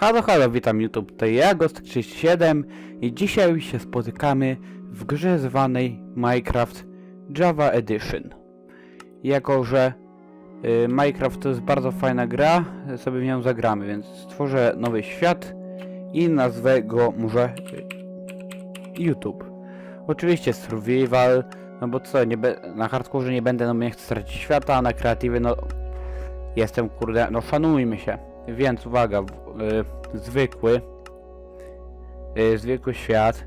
Halo, halo, witam YouTube, to ja, Ghost37 i dzisiaj się spotykamy w grze zwanej Minecraft Java Edition. Jako, że y, Minecraft to jest bardzo fajna gra, sobie w nią zagramy, więc stworzę nowy świat i nazwę go może y, YouTube. Oczywiście survival, no bo co, nie na hardcore nie będę, no nie chcę stracić świata, a na kreatywy no jestem kurde, no szanujmy się. Więc uwaga, y, zwykły, y, zwykły świat,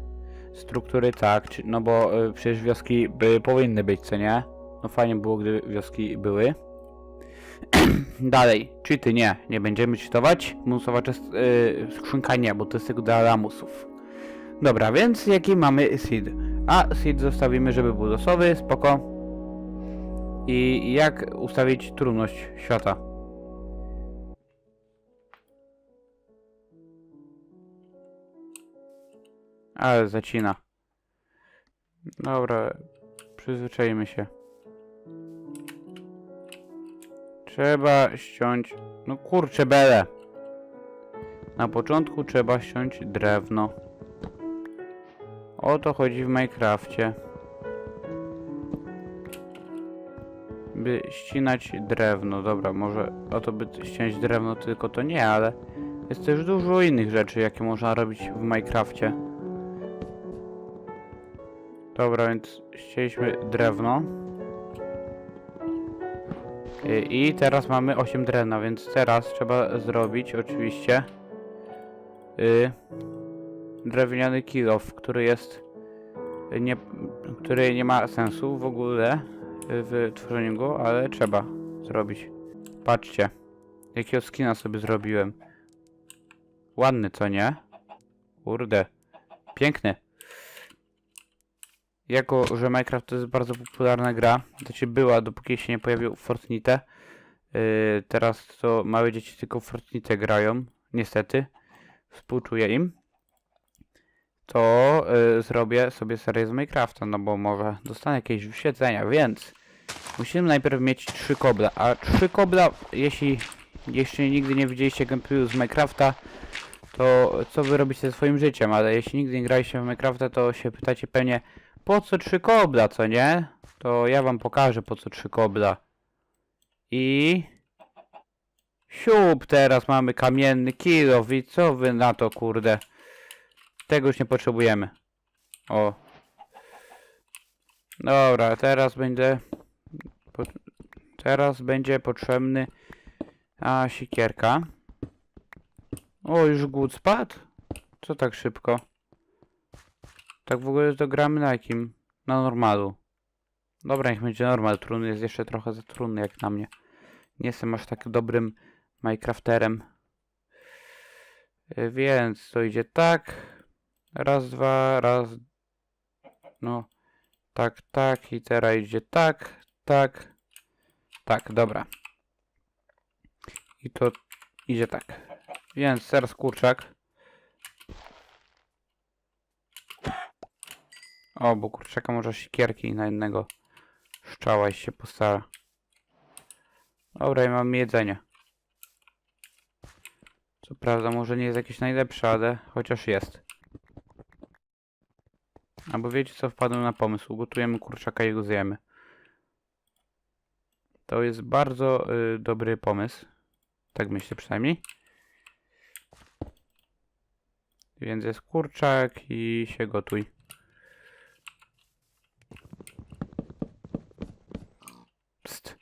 struktury tak, czy, no bo y, przecież wioski by powinny być, co nie? No fajnie było, gdy wioski były. Dalej, cheaty nie, nie będziemy cheatować. Musowa czas- y, skrzynka nie, bo to jest tylko dla lamusów. Dobra, więc jaki mamy seed? A seed zostawimy, żeby był losowy, spoko. I jak ustawić trudność świata? Ale zacina. Dobra, przyzwyczajmy się. Trzeba ściąć... No kurczę bele. Na początku trzeba ściąć drewno. O to chodzi w Minecrafcie. By ścinać drewno. Dobra, może o to by ściąć drewno, tylko to nie, ale jest też dużo innych rzeczy, jakie można robić w Minecrafcie. Dobra, więc ścięliśmy drewno. I- I teraz mamy 8 drewna, więc teraz trzeba zrobić oczywiście y, drewniany kilof, który jest nie, który nie ma sensu w ogóle w tworzeniu go, ale trzeba zrobić. Patrzcie, jakiego skina sobie zrobiłem. Ładny, co nie? Kurde, piękny. Jako, że Minecraft to jest bardzo popularna gra, to się była, dopóki się nie pojawił Fortnite. Yy, teraz to małe dzieci tylko Fortnite grają, niestety. Współczuję im. To yy, zrobię sobie serię z Minecrafta, no bo może dostanę jakieś wyświetlenia, więc musimy najpierw mieć trzy kobla, a trzy kobla, jeśli jeszcze nigdy nie widzieliście gameplayu z Minecrafta, to co wy robicie ze swoim życiem, ale jeśli nigdy nie graliście w Minecrafta, to się pytacie pewnie, po co trzy kobla, co nie? To ja wam pokażę po co trzy kobla. I... Siup, teraz mamy kamienny kilow i co wy na to, kurde? Tego już nie potrzebujemy. O. Dobra, teraz będzie... Po... Teraz będzie potrzebny... A, sikierka. O, już głód spadł? Co tak szybko? Tak w ogóle to gramy na jakim? Na normalu. Dobra, niech będzie normal. Trudny jest jeszcze trochę za trudny jak na mnie. Nie jestem aż tak dobrym Minecrafterem. Y, Więc to idzie tak. Raz, dwa, raz. No. Tak, tak. I teraz idzie tak, tak. Tak, dobra. I to idzie tak. Więc teraz kurczak. O, bo kurczaka może sikierki na jednego szczała się postara. Dobra, i mamy jedzenie. Co prawda może nie jest jakieś najlepsze, ale chociaż jest. Albo wiecie co, wpadłem na pomysł. Ugotujemy kurczaka i go zjemy. To jest bardzo y, dobry pomysł. Tak myślę przynajmniej. Więc jest kurczak i się gotuj. Psst.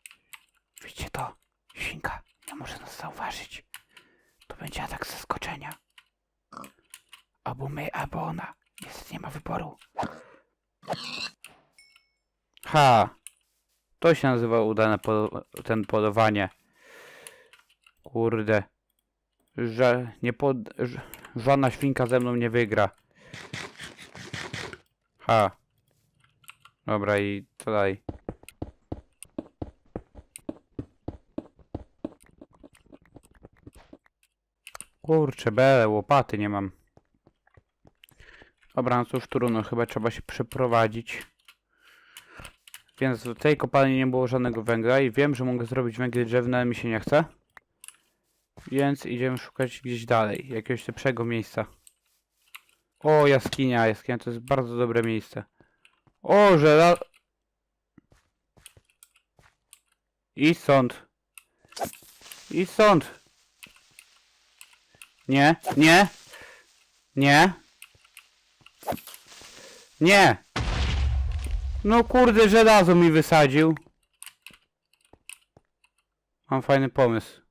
Widzicie to? Świnka nie może nas zauważyć. To będzie atak z zaskoczenia. Albo my, albo ona. Niestety nie ma wyboru. Ha! To się nazywa udane polo ten polowanie. Kurde. Że nie pod... Że, żadna świnka ze mną nie wygra. Ha. Dobra i dalej? Kurczę, bele, łopaty nie mam. Dobra, no cóż, trudno, chyba trzeba się przeprowadzić. Więc do tej kopalni nie było żadnego węgla i wiem, że mogę zrobić węgiel drzewny, ale mi się nie chce. Więc idziemy szukać gdzieś dalej, jakiegoś lepszego miejsca. O, jaskinia, jaskinia to jest bardzo dobre miejsce. O, żela... I stąd. I stąd. Nie, nie. Nie. Nie. No kurde, żelazo mi wysadził. Mam fajny pomysł.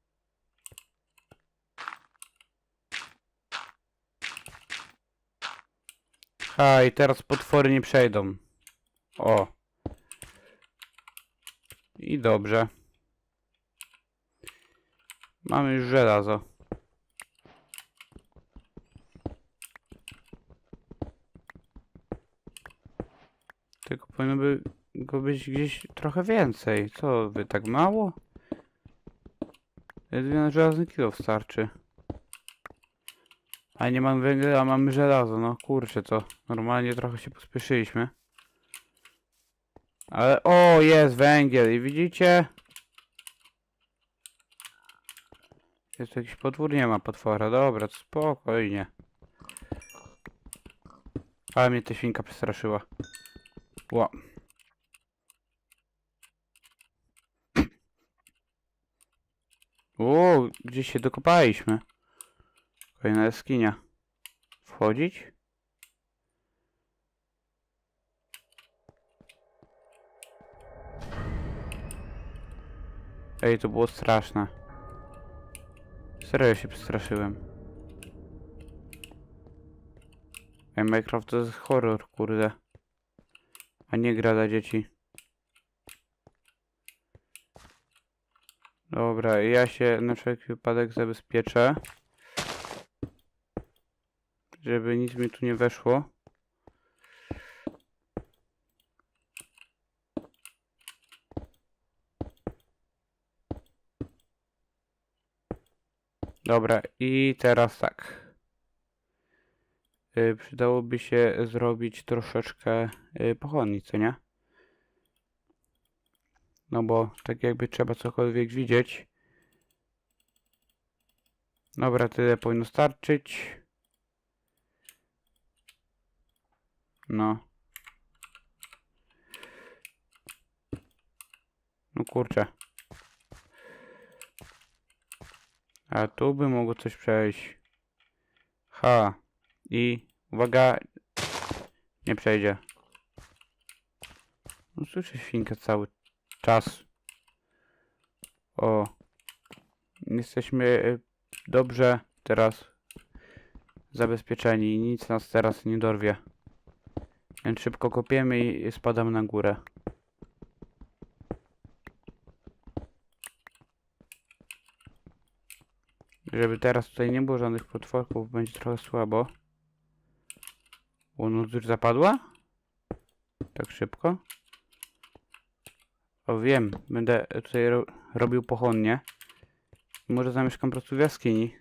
Ha, i teraz potwory nie przejdą. O. I dobrze. Mamy już żelazo. Tylko powinno by go być gdzieś trochę więcej. Co wy, tak mało? Na żelazny kilo wystarczy. A nie mam węgla, a mamy żelazo. No kurczę, to normalnie trochę się pospieszyliśmy. Ale o, jest węgiel i widzicie? Jest jakiś potwór? Nie ma potwora. Dobra, spokojnie. Ale mnie ta świnka przestraszyła. Ła. O, gdzieś się dokopaliśmy. Kolejna jaskinia. Wchodzić? Ej, to było straszne. Serio się przestraszyłem. Minecraft to jest horror, kurde. A nie gra dla dzieci. Dobra, ja się na wszelki wypadek zabezpieczę. Żeby nic mi tu nie weszło. Dobra, i teraz tak. Y, przydałoby się zrobić troszeczkę y, pochodni, co nie? No bo tak jakby trzeba cokolwiek widzieć. Dobra, tyle powinno starczyć. No. No kurczę. A tu by mogło coś przejść. Ha. I uwaga. Nie przejdzie. No słyszę świnkę cały czas. O. Jesteśmy y, dobrze teraz zabezpieczeni. Nic nas teraz nie dorwie. Więc szybko kopiemy i spadamy na górę. Żeby teraz tutaj nie było żadnych potworków, będzie trochę słabo. O, noc już zapadła? Tak szybko? O, wiem. Będę tutaj ro robił pochodnie. Może zamieszkam po prostu w jaskini.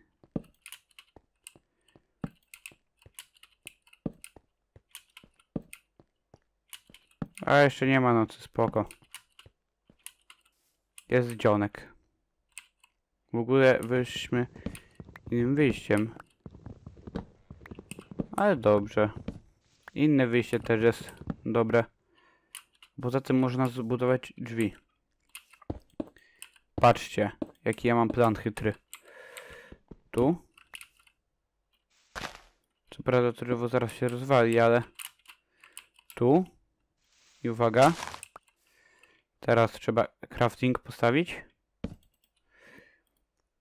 A jeszcze nie ma nocy, spoko. Jest dzionek. W ogóle wyszliśmy innym wyjściem. Ale dobrze. Inne wyjście też jest dobre. Poza tym można zbudować drzwi. Patrzcie, jaki ja mam plan chytry. Tu. Co prawda to drzewo zaraz się rozwali, ale... Tu. I uwaga. Teraz trzeba crafting postawić.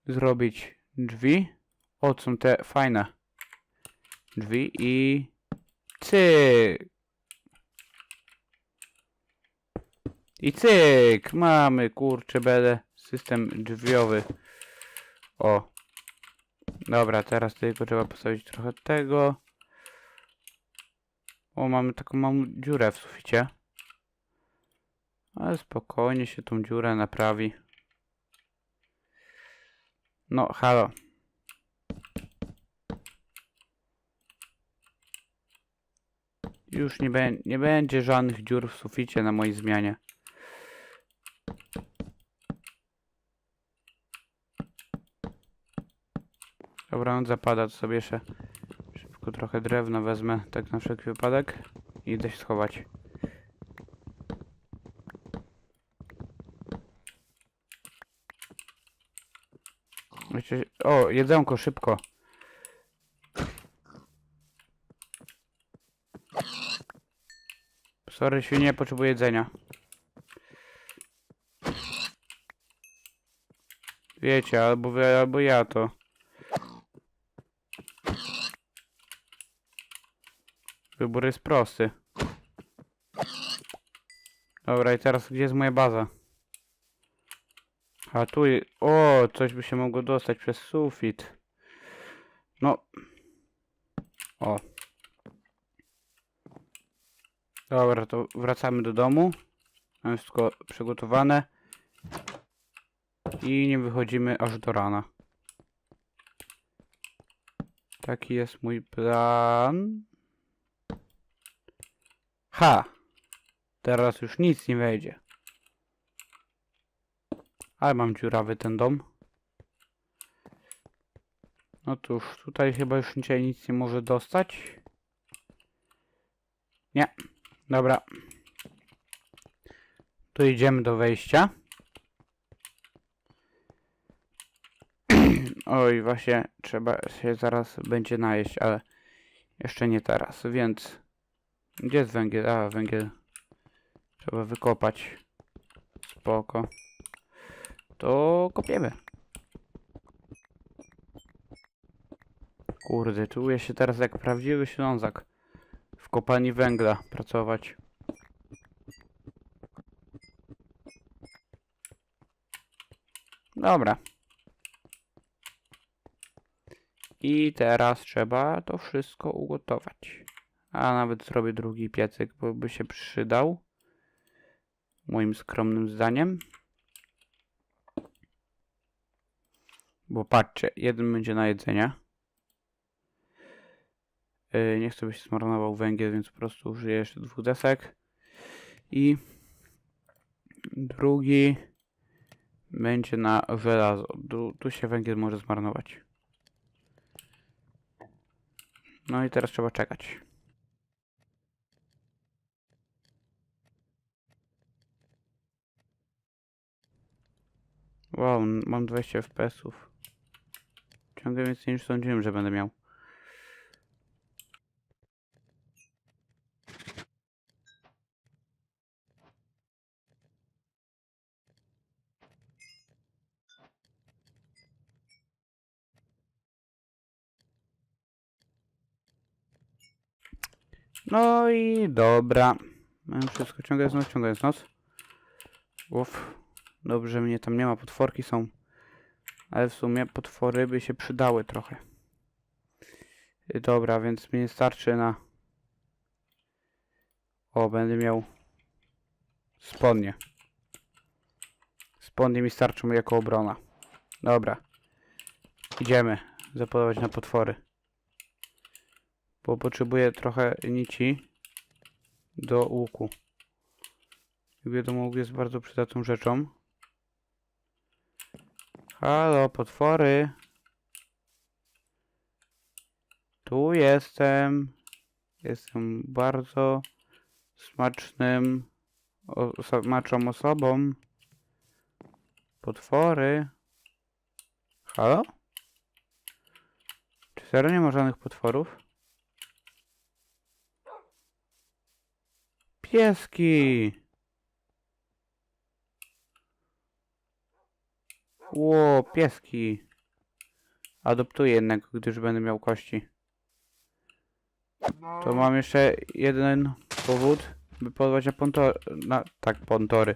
Zrobić drzwi. O, są te fajne drzwi i cyk. I cyk. Mamy, kurczę, bele. System drzwiowy. O. Dobra, teraz tylko trzeba postawić trochę tego. O, mamy taką małą dziurę w suficie. Ale spokojnie się tą dziurę naprawi. No, halo. Już nie, bę nie będzie żadnych dziur w suficie na mojej zmianie. Dobra, on zapada, to sobie jeszcze szybko trochę drewna wezmę, tak na wszelki wypadek. I idę się schować. O, jedzonko, szybko. Sorry, świnie, potrzebuję jedzenia. Wiecie, albo wy, albo ja to. Wybór jest prosty. Dobra, i teraz gdzie jest moja baza? A tu, o, coś by się mogło dostać przez sufit. No. O. Dobra, to wracamy do domu. Mamy wszystko przygotowane. I nie wychodzimy aż do rana. Taki jest mój plan. Ha! Teraz już nic nie wejdzie. Ale mam dziurawy ten dom. No cóż, tutaj chyba już dzisiaj nic nie może dostać. Nie. Dobra. Tu idziemy do wejścia. Oj, właśnie trzeba się zaraz będzie najeść, ale jeszcze nie teraz, więc gdzie jest węgiel? A, węgiel trzeba wykopać. Spoko. To kopiemy. Kurde, czuję się teraz jak prawdziwy ślązak. W kopalni węgla pracować. Dobra. I teraz trzeba to wszystko ugotować. A nawet zrobię drugi piecyk, bo by się przydał. Moim skromnym zdaniem. Bo patrzcie, jeden będzie na jedzenie. Yy, nie chcę, by się zmarnował węgiel, więc po prostu użyję jeszcze dwóch desek. I drugi będzie na żelazo. Tu, tu się węgiel może zmarnować. No i teraz trzeba czekać. Wow, mam 20 FPS-ów. Ciągle więcej niż sądziłem, że będę miał. No i dobra. Mam wszystko. Ciągle jest noc, ciągle noc. Uff. Dobrze, mnie tam nie ma. Potworki są. Ale w sumie potwory by się przydały trochę. Dobra, więc mi starczy na... O, będę miał... Spodnie. Spodnie mi starczą jako obrona. Dobra. Idziemy zapolować na potwory. Bo potrzebuję trochę nici do łuku. Jak wiadomo, łuk jest bardzo przydatną rzeczą. Halo, potwory. Tu jestem. Jestem bardzo smacznym, o, smaczną osobą. Potwory. Halo? Czy serio nie ma żadnych potworów? Pieski! Ło, pieski. Adoptuję jednego, gdyż będę miał kości. To mam jeszcze jeden powód, by polować na pontory. Na, tak, pontory.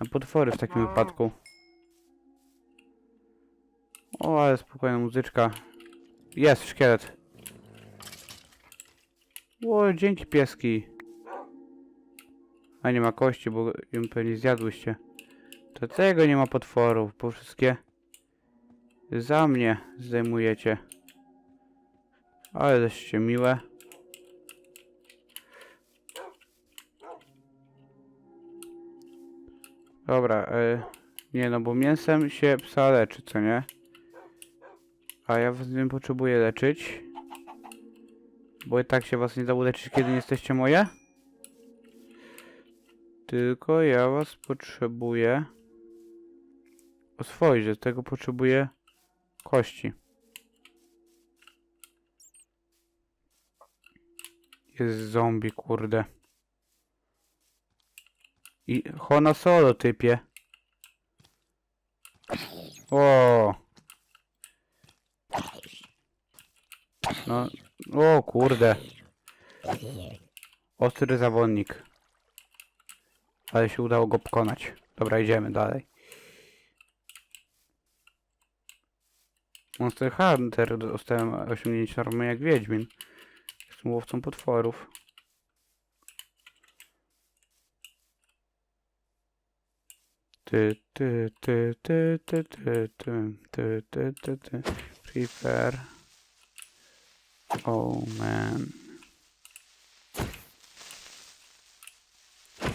Na potwory w takim wypadku. O, ale spokojna muzyczka. Jest szkielet. Ło, dzięki pieski. A nie ma kości, bo ją pewnie zjadłyście. To tego nie ma potworów, bo wszystkie za mnie zdejmujecie. Ale jesteście miłe. Dobra, e, nie no, bo mięsem się psa leczy, co nie? A ja was nie potrzebuję leczyć. Bo i tak się was nie da uleczyć, kiedy nie jesteście moje. Tylko ja was potrzebuję oswoić, do tego potrzebuję kości. Jest zombie, kurde. I Hona solo typie. O. No, o kurde. Ostry zawodnik. Ale się udało go pokonać. Dobra, idziemy dalej. Monster Hunter dostałem osiągnięcie normy jak Wiedźmin. Jestem łowcą potworów. Ty, ty, ty, ty, ty, ty, ty, ty, ty, ty, ty. Prepare. Oh man.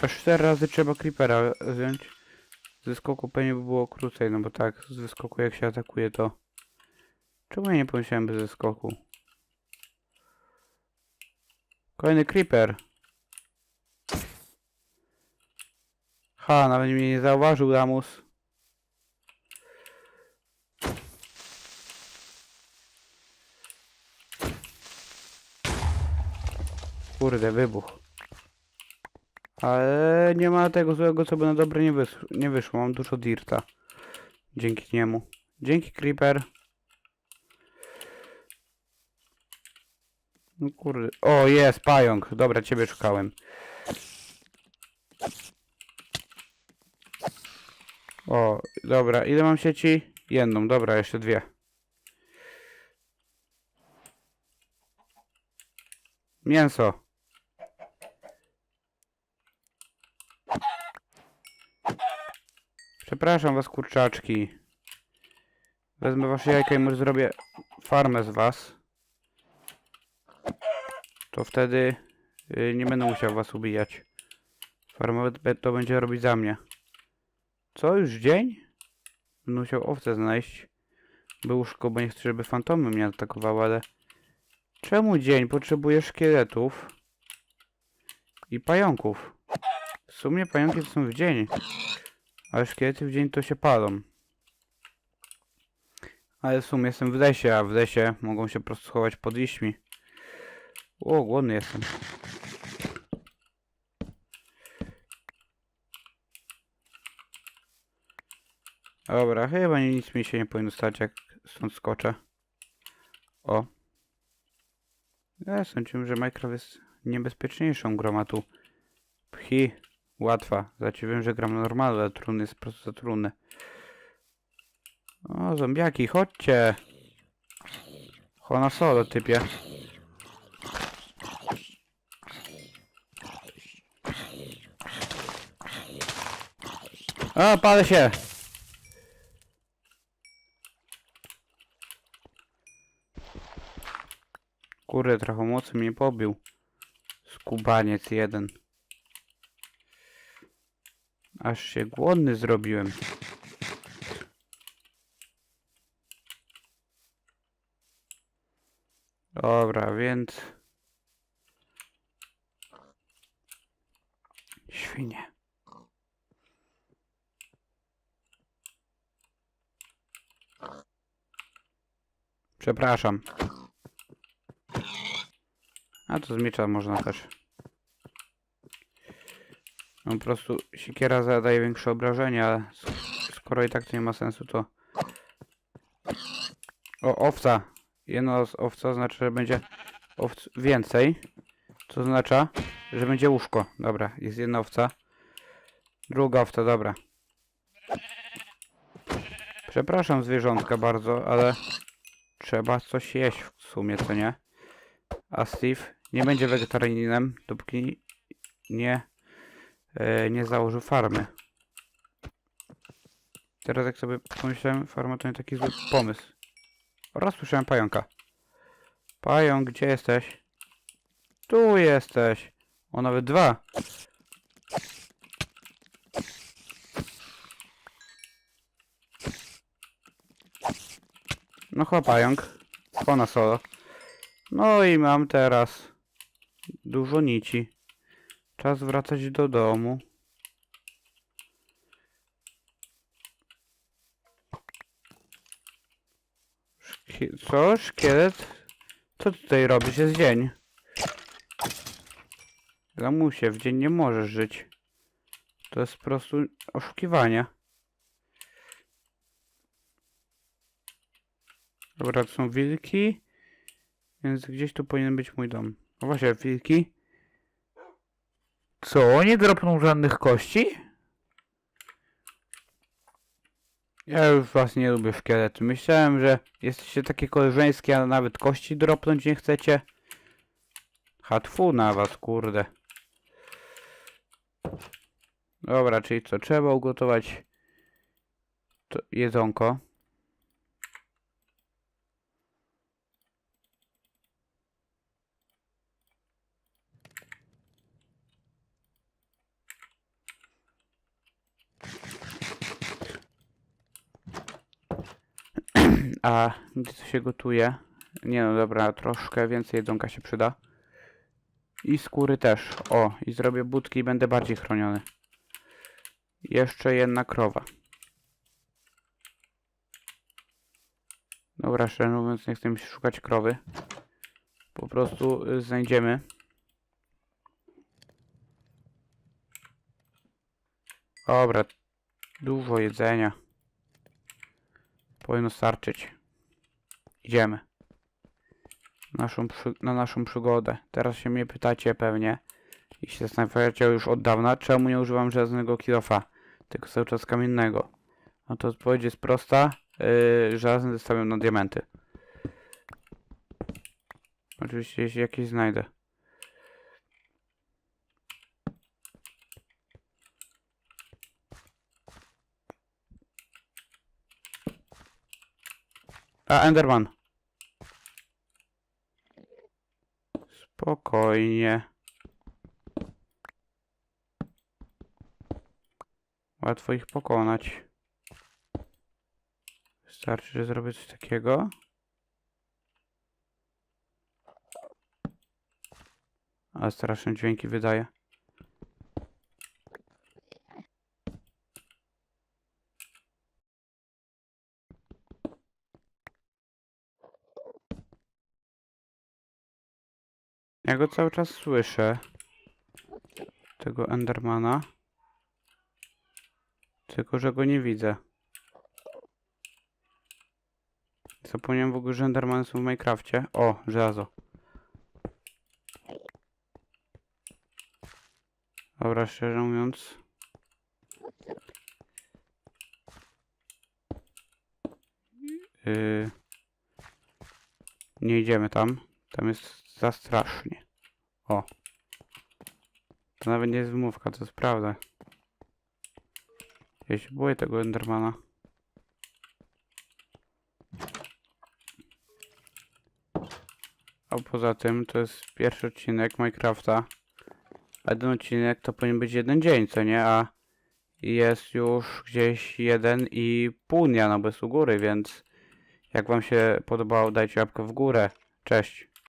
Aż cztery razy trzeba creepera wziąć. Ze skoku pewnie by było krócej, no bo tak, z wyskoku jak się atakuje to... Czemu ja nie pomyślałem bez zeskoku? Kolejny creeper. Ha, nawet mnie nie zauważył Lamus. Kurde, wybuch. Ale nie ma tego złego, co by na dobre nie, wys nie wyszło. Mam dużo dirta. Dzięki niemu. Dzięki Creeper. No kurde. O, jest, pająk. Dobra, ciebie szukałem. O, dobra. Ile mam sieci? Jedną. Dobra, jeszcze dwie. Mięso. Przepraszam was, kurczaczki. Wezmę wasze jajka i może zrobię farmę z was. To wtedy y, nie będę musiał was ubijać. Farmę to będzie robić za mnie. Co, już dzień? Będę musiał owce znaleźć. By łóżko, bo nie chcę, żeby fantomy mnie atakowały, ale... Czemu dzień? Potrzebuję szkieletów. I pająków. W sumie pająki to są w dzień. Ale szkielety w dzień to się palą. Ale w sumie jestem w lesie, a w lesie mogą się po prostu schować pod liśćmi. O, głodny jestem. Dobra, chyba nic mi się nie powinno stać, jak stąd skoczę. O. Ja sądziłem, że Minecraft jest niebezpieczniejszą grą, pchi, łatwa. Zaciąłem, że gram normalu, ale trudny jest po prostu za trudny. O, zombiaki, chodźcie! Hona solo, typie. A, palę się! Kurde, trochę mocy mnie pobił. Skubaniec jeden. Aż się głodny zrobiłem. Dobra, więc... Świnie. Przepraszam. A to z miecza można też. No, po prostu siekiera zadaje większe obrażenia, ale sk- skoro i tak to nie ma sensu, to... O, owca. Jedna z owca znaczy, że będzie owc więcej. Co oznacza, że będzie łóżko. Dobra, jest jedna owca. Druga owca, dobra. Przepraszam zwierzątka bardzo, ale trzeba coś jeść w sumie, co nie? A Steve nie będzie wegetarianinem, dopóki nie, nie założy farmy. Teraz jak sobie pomyślałem, farma to nie taki zły pomysł. Oraz słyszałem pająka. Pająk, gdzie jesteś? Tu jesteś. O, nawet dwa. No chyba pająk. Ona solo. No i mam teraz dużo nici. Czas wracać do domu. Szkie co? Szkielet? Co tutaj robisz? Jest dzień. Lamusie, w dzień nie możesz żyć. To jest po prostu oszukiwanie. Dobra, to są wilki. Więc gdzieś tu powinien być mój dom. No właśnie, wilki. Co? Nie dropną żadnych kości? Ja już was nie lubię szkielety. Myślałem, że jesteście takie koleżeńskie, a nawet kości dropnąć nie chcecie. Hatfu na was, kurde. Dobra, czyli co? Trzeba ugotować to jedzonko. A gdzie to się gotuje? Nie no dobra, troszkę więcej jedzonka się przyda. I skóry też. O, i zrobię budki i będę bardziej chroniony. Jeszcze jedna krowa. Dobra, szczerze mówiąc, nie chcę szukać krowy. Po prostu y, znajdziemy. Dobra, dużo jedzenia. Powinno starczyć. Idziemy. Naszą na naszą przygodę. Teraz się mnie pytacie pewnie i się zastanawiacie już od dawna, czemu nie używam żelaznego kilofa, tylko cały czas kamiennego. No to odpowiedź jest prosta. Yy, żelazny zostawiam na diamenty. Oczywiście jeśli jakieś znajdę. A, Enderman. Spokojnie. Łatwo ich pokonać. Wystarczy, że zrobię coś takiego. Ale straszne dźwięki wydaje. Ja go cały czas słyszę. Tego Endermana. Tylko, że go nie widzę. Zapomniałem w ogóle, że Endermany są w Minecrafcie. O, żelazo. Dobra, szczerze mówiąc. Yy, nie idziemy tam. Tam jest za strasznie. O. To nawet nie jest wymówka, to jest prawda. Ja się boję tego Endermana. A poza tym to jest pierwszy odcinek Minecrafta. A jeden odcinek to powinien być jeden dzień, co nie? A jest już gdzieś jeden i pół dnia, no bez u góry, więc jak wam się podobało, dajcie łapkę w górę. Cześć.